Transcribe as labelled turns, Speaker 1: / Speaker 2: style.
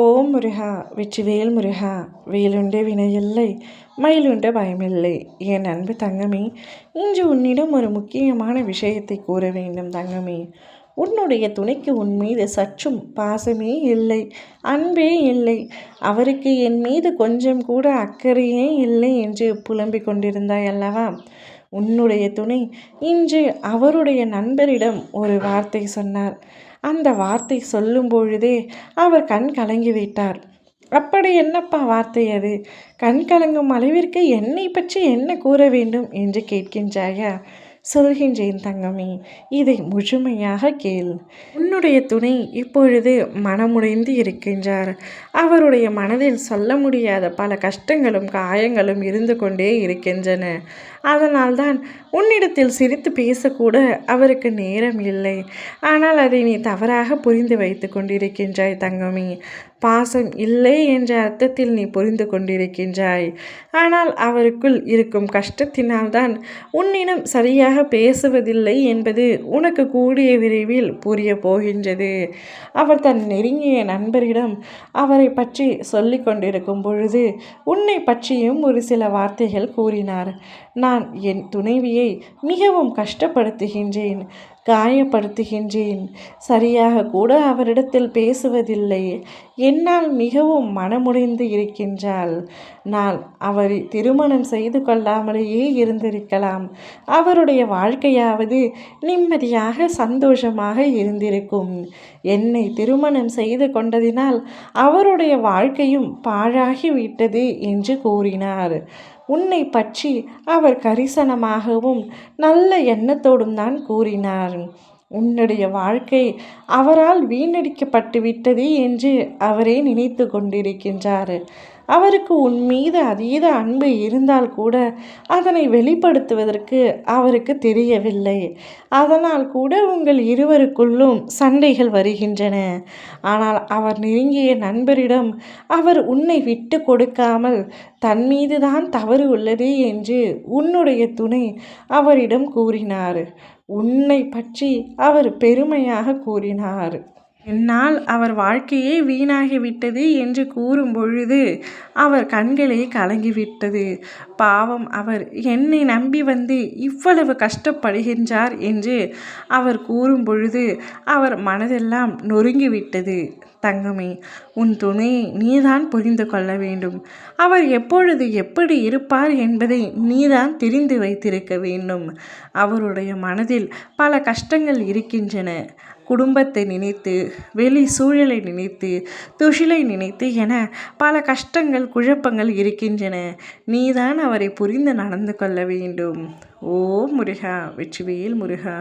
Speaker 1: ஓம் முருகா வெற்றிவேல் முருகா வேலுண்ட வினையில்லை மயிலுண்ட பயமில்லை. என் அன்பு தங்கமே இன்று உன்னிடம் ஒரு முக்கியமான விஷயத்தை கூற வேண்டும் தங்கமே. உன்னுடைய துணைக்கு உன் மீது சற்றும் பாசமே இல்லை அன்பே இல்லை. அவருக்கு என் மீது கொஞ்சம் கூட அக்கறையே இல்லை என்று புலம்பிக் கொண்டிருந்தாய் அல்லவா? உன்னுடைய துணை இன்று அவருடைய நண்பரிடம் ஒரு வார்த்தை சொன்னார். அந்த வார்த்தை சொல்லும் பொழுதே அவர் கண் கலங்கி விட்டார். அப்படி என்னப்பா வார்த்தை அது? கண் கலங்கும் அளவிற்கு என்னை பற்றி என்ன கூற வேண்டும்? என்று கேட்கின்றாயா? சொல்கின்றேன் தங்கமே இதை முழுமையாக கேள். உன்னுடைய துணை இப்பொழுது மனமுடைந்து இருக்கின்றார். அவருடைய மனதில் சொல்ல முடியாத பல கஷ்டங்களும் காயங்களும் இருந்து கொண்டே இருக்கின்றன. அதனால்தான் உன்னிடத்தில் சிரித்து பேசக்கூட அவருக்கு நேரம் இல்லை. ஆனால் அதை நீ தவறாக புரிந்து வைத்து கொண்டிருக்கின்றாய் தங்கமி. பாசம் இல்லை என்ற அர்த்தத்தில் நீ புரிந்து கொண்டிருக்கின்றாய். ஆனால் அவருக்குள் இருக்கும் கஷ்டத்தினால்தான் உன்னிடம் சரியாக பேசுவதில்லை என்பது உனக்கு கூடிய விரைவில் புரிய போகின்றது. அவர் தன் நெருங்கிய நண்பரிடம் அவரை பற்றி சொல்லி கொண்டிருக்கும் பொழுது உன்னை பற்றியும் ஒரு சில வார்த்தைகள் கூறினார். நான் என் துணைவியை மிகவும் கஷ்டப்படுத்துகின்றேன். காயப்படுத்துகின்றேன். சரியாக கூட அவரிடத்தில் பேசுவதில்லை. என்னால் மிகவும் மனமுடைந்து இருக்கின்றாள். நான் அவரை திருமணம் செய்து கொள்ளாமலேயே இருந்திருக்கலாம். அவருடைய வாழ்க்கையாவது நிம்மதியாக சந்தோஷமாக இருந்திருக்கும். என்னை திருமணம் செய்து கொண்டதினால் அவருடைய வாழ்க்கையும் பாழாகி விட்டது என்று கூறினார். உன்னை பற்றி அவர் கரிசனமாகவும் நல்ல எண்ணத்தோடும் தான் கூறினார். உன்னுடைய வாழ்க்கை அவரால் வீணடிக்கப்பட்டு விட்டது என்று அவரே நினைத்து கொண்டிருக்கின்றார். அவருக்கு உன் மீது அதீத அன்பு இருந்தால் கூட அதனை வெளிப்படுத்துவதற்கு அவருக்கு தெரியவில்லை. அதனால் கூட உங்கள் இருவருக்குள்ளும் சண்டைகள் வருகின்றன. ஆனால் அவர் நெருங்கிய நண்பரிடம் அவர் உன்னை விட்டு கொடுக்காமல் தன் மீதுதான் தவறு உள்ளது என்று உன்னுடைய துணை அவரிடம் கூறினார். உன்னை பற்றி அவர் பெருமையாக கூறினார். என்னால் அவர் வாழ்க்கையே வீணாகிவிட்டது என்று கூறும் பொழுது அவர் கண்களே கலங்கிவிட்டது. பாவம் அவர் என்னை நம்பி வந்து இவ்வளவு கஷ்டப்படுகின்றார் என்று அவர் கூறும் பொழுது அவர் மனதெல்லாம் நொறுங்கிவிட்டது. தங்கமே உன் துணையை நீதான் புரிந்து கொள்ள வேண்டும். அவர் எப்பொழுது எப்படி இருப்பார் என்பதை நீதான் தெரிந்து வைத்திருக்க வேண்டும். அவருடைய மனதில் பல கஷ்டங்கள் இருக்கின்றன. குடும்பத்தை நினைத்து வெளி சூழலை நினைத்து துஷிலை நினைத்து என பல கஷ்டங்கள் குழப்பங்கள் இருக்கின்றன. நீதான் அவரை புரிந்து நடந்து கொள்ள வேண்டும். ஓ முருகா வெற்றிவேல் முருகா.